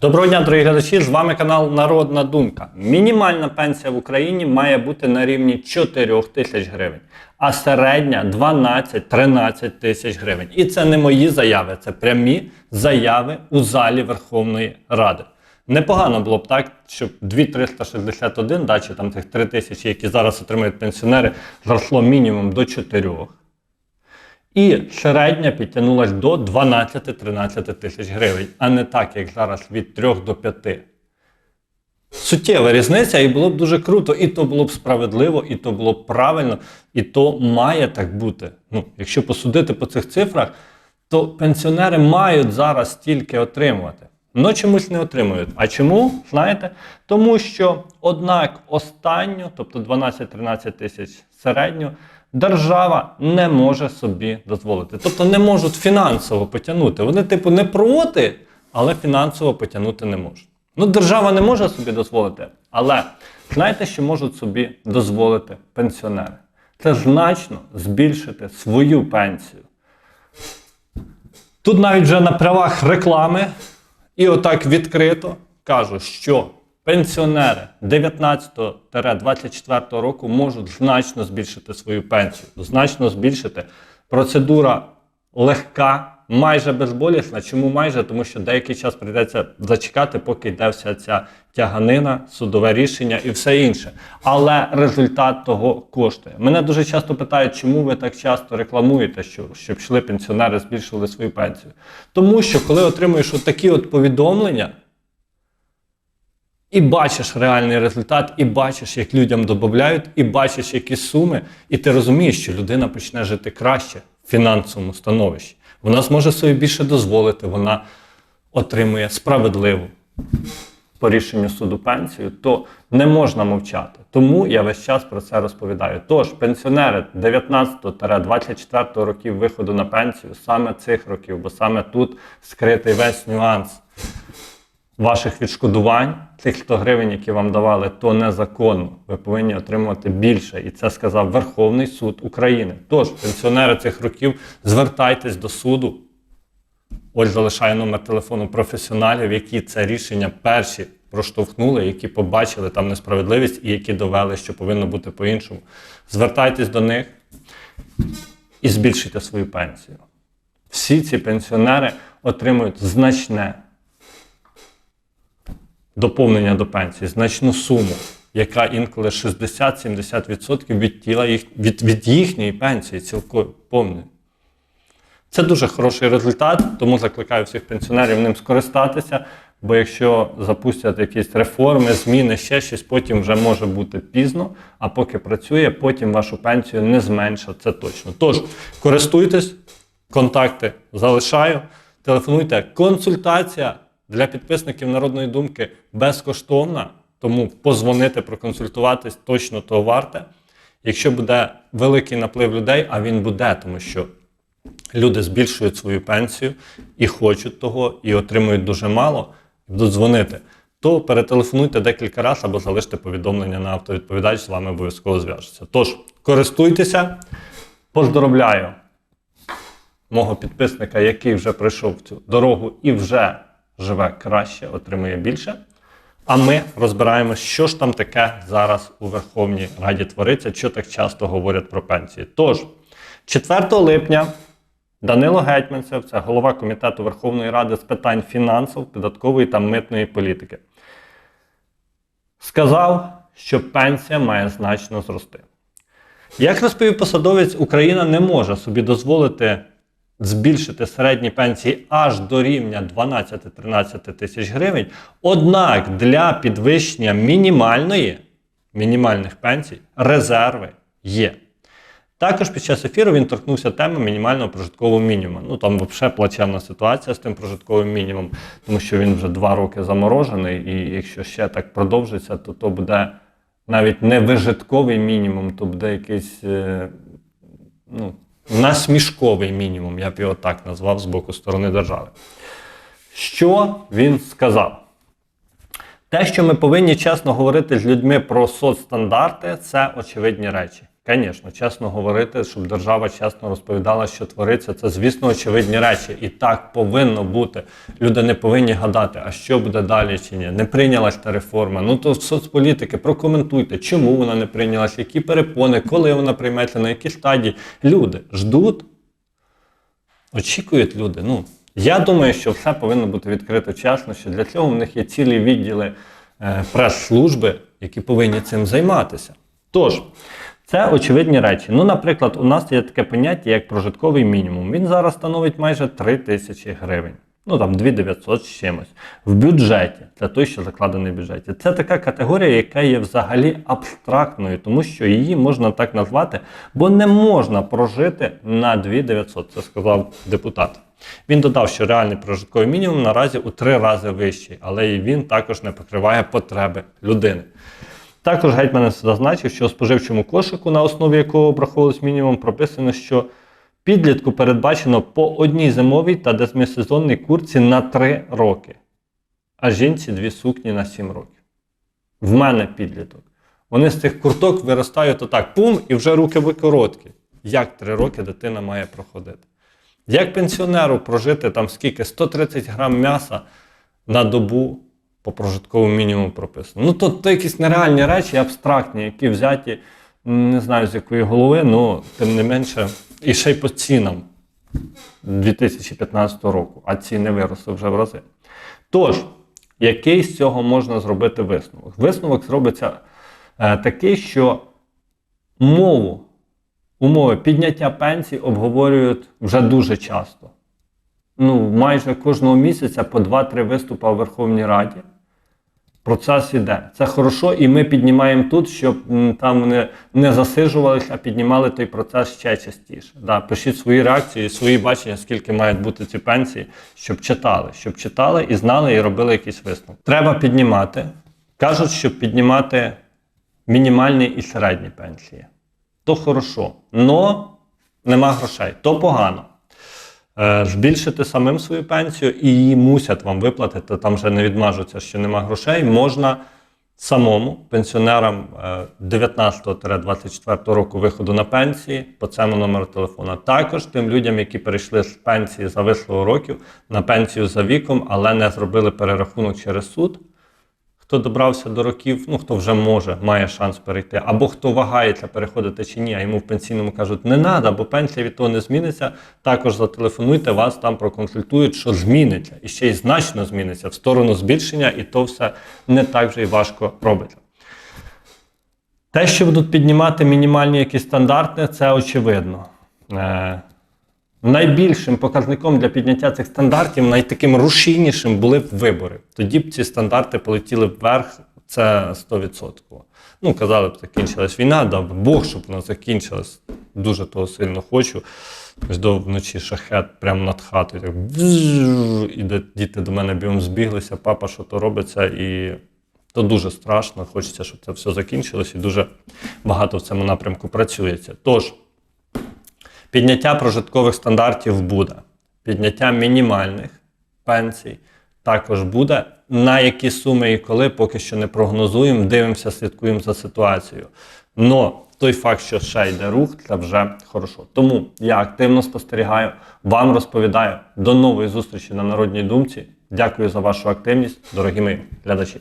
Доброго дня, дорогі глядачі! З вами канал Народна Думка. Мінімальна пенсія в Україні має бути на рівні 4 тисяч гривень, а середня 12-13 тисяч гривень. І це не мої заяви, це прямі заяви у залі Верховної Ради. Непогано було б так, щоб 2361, да, чи там тих 3 тисячі, які зараз отримують пенсіонери, зросло мінімум до 4. І середня підтягнулася до 12-13 тисяч гривень, а не так, як зараз від 3 до 5. Суттєва різниця, і було б дуже круто, і то було б справедливо, і то було б правильно, і то має так бути. Ну, якщо посудити по цих цифрах, то пенсіонери мають зараз стільки отримувати. Ну чомусь не отримують. А чому? Знаєте? Тому що, однак, останню, тобто 12-13 тисяч середню, держава не може собі дозволити. Тобто не можуть фінансово потягнути. Вони, типу, не проти, але фінансово потягнути не можуть. Ну, держава не може собі дозволити, але знаєте, що можуть собі дозволити пенсіонери? Це значно збільшити свою пенсію. Тут навіть вже на правах реклами і отак відкрито кажу, що пенсіонери 19-24 року можуть значно збільшити свою пенсію, значно збільшити. Процедура легка, майже безболісна. Чому майже? Тому що деякий час прийдеться зачекати, поки йде вся ця тяганина, судове рішення і все інше. Але результат того коштує. Мене дуже часто питають, чому ви так часто рекламуєте, що, щоб йшли пенсіонери, збільшили свою пенсію. Тому що коли отримуєш отакі от повідомлення. І бачиш реальний результат, і бачиш, як людям додають, і бачиш, які суми, і ти розумієш, що людина почне жити краще фінансовому становищі. Вона зможе собі більше дозволити, вона отримує справедливу по рішенню суду пенсію, то не можна мовчати. Тому я весь час про це розповідаю. Тож, пенсіонери 19-24 років виходу на пенсію, саме цих років, бо саме тут скритий весь нюанс ваших відшкодувань, цих 100 гривень, які вам давали, то незаконно. Ви повинні отримувати більше. І це сказав Верховний суд України. Тож, пенсіонери цих років, звертайтесь до суду. Ось залишаю номер телефону професіоналів, які це рішення перші проштовхнули, які побачили там несправедливість і які довели, що повинно бути по-іншому. Звертайтесь до них і збільшуйте свою пенсію. Всі ці пенсіонери отримують значне доповнення до пенсії, значну суму, яка інколи 60-70% від тіла їх, від, від їхньої пенсії цілком повної. Це дуже хороший результат, тому закликаю всіх пенсіонерів ним скористатися. Бо якщо запустять якісь реформи, зміни, ще щось, потім вже може бути пізно. А поки працює, потім вашу пенсію не зменшать, це точно. Тож користуйтесь, контакти залишаю, телефонуйте. Консультація для підписників народної думки безкоштовна, тому позвонити, проконсультуватись точно того варте. Якщо буде великий наплив людей, а він буде, тому що люди збільшують свою пенсію і хочуть того, і отримують дуже мало, будуть дзвонити, то перетелефонуйте декілька разів або залиште повідомлення на автовідповідач, з вами обов'язково зв'яжеться. Тож, користуйтеся, поздоровляю мого підписника, який вже пройшов цю дорогу і вже живе краще, отримує більше. А ми розбираємо, що ж там таке зараз у Верховній Раді твориться, що так часто говорять про пенсії. Тож, 4 липня Данило Гетьманцев, це голова комітету Верховної Ради з питань фінансів, податкової та митної політики, сказав, що пенсія має значно зрости. Як розповів посадовець, Україна не може собі дозволити збільшити середні пенсії аж до рівня 12-13 тисяч гривень. Однак для підвищення мінімальної, мінімальних пенсій резерви є. Також під час ефіру він торкнувся теми мінімального прожиткового мінімуму. Ну там взагалі плачевна ситуація з тим прожитковим мінімумом, тому що він вже два роки заморожений, і якщо ще так продовжиться, то то буде навіть не вижитковий мінімум, то буде якийсь е, ну, насмішковий мінімум, я б його так назвав з боку сторони держави. Що він сказав? Те, що ми повинні чесно говорити з людьми про соцстандарти, це очевидні речі. Звісно, чесно говорити, щоб держава чесно розповідала, що твориться, це, звісно, очевидні речі. І так повинно бути. Люди не повинні гадати, а що буде далі чи ні. Не прийнялась та реформа. Ну то соцполітики прокоментуйте, чому вона не прийнялась, які перепони, коли вона прийметься, на якій стадії. Люди ждуть, очікують люди. Ну, я думаю, що все повинно бути відкрито чесно, що для цього в них є цілі відділи е, прес-служби, які повинні цим займатися. Тож, це очевидні речі. Ну, наприклад, у нас є таке поняття, як прожитковий мінімум. Він зараз становить майже 3 тисячі гривень. Ну там 2900 з чимось. В бюджеті, для той, що закладений в бюджеті. Це така категорія, яка є взагалі абстрактною, тому що її можна так назвати, бо не можна прожити на 2900, це сказав депутат. Він додав, що реальний прожитковий мінімум наразі у три рази вищий, але і він також не покриває потреби людини. Також гетьман зазначив, що у споживчому кошику, на основі якого обраховувалось мінімум, прописано, що підлітку передбачено по одній зимовій та демисезонній курці на 3 роки, а жінці дві сукні на 7 років. В мене підліток. Вони з цих курток виростають отак, пум, і вже руки короткі. Як 3 роки дитина має проходити? Як пенсіонеру прожити там скільки? 130 грам м'яса на добу по прожитковому мінімуму прописано. Ну, то, то якісь нереальні речі, абстрактні, які взяті, не знаю з якої голови, ну тим не менше, і ще й по цінам 2015 року, а ціни виросли вже в рази. Тож, який з цього можна зробити висновок? Висновок зробиться е, такий, що мову, умови підняття пенсій обговорюють вже дуже часто ну, майже кожного місяця по 2-3 виступи у Верховній Раді. Процес іде. Це хорошо, і ми піднімаємо тут, щоб там вони не засижувалися, а піднімали той процес ще частіше. Да, пишіть свої реакції, свої бачення, скільки мають бути ці пенсії, щоб читали, щоб читали і знали, і робили якісь висновки. Треба піднімати. Кажуть, щоб піднімати мінімальні і середні пенсії. То хорошо. Но нема грошей, то погано збільшити самим свою пенсію і її мусять вам виплатити, там вже не відмажуться, що нема грошей, можна самому пенсіонерам е, 19-24 року виходу на пенсії по цьому номеру телефона. Також тим людям, які перейшли з пенсії за вислову років на пенсію за віком, але не зробили перерахунок через суд. Хто добрався до років, ну хто вже може, має шанс перейти, або хто вагається переходити чи ні, а йому в пенсійному кажуть, не треба, бо пенсія від того не зміниться. Також зателефонуйте, вас там проконсультують, що зміниться, і ще й значно зміниться в сторону збільшення, і то все не так вже й важко робиться. Те, що будуть піднімати мінімальні якісь стандарти, це очевидно. Найбільшим показником для підняття цих стандартів, найтаким рушійнішим були б вибори. Тоді б ці стандарти полетіли вверх, це 100%. Ну, казали б, закінчилась війна, дав Бог, щоб вона закінчилась. Дуже того сильно хочу. Ось до вночі шахет прямо над хатою. Так, і діти до мене бігом збіглися, папа, що то робиться, і то дуже страшно. Хочеться, щоб це все закінчилось, і дуже багато в цьому напрямку працюється. Тож. Підняття прожиткових стандартів буде. Підняття мінімальних пенсій також буде. На які суми і коли, поки що не прогнозуємо, дивимося, слідкуємо за ситуацією. Но той факт, що ще йде рух, це вже хорошо. Тому я активно спостерігаю, вам розповідаю. До нової зустрічі на Народній думці. Дякую за вашу активність, дорогі мої глядачі.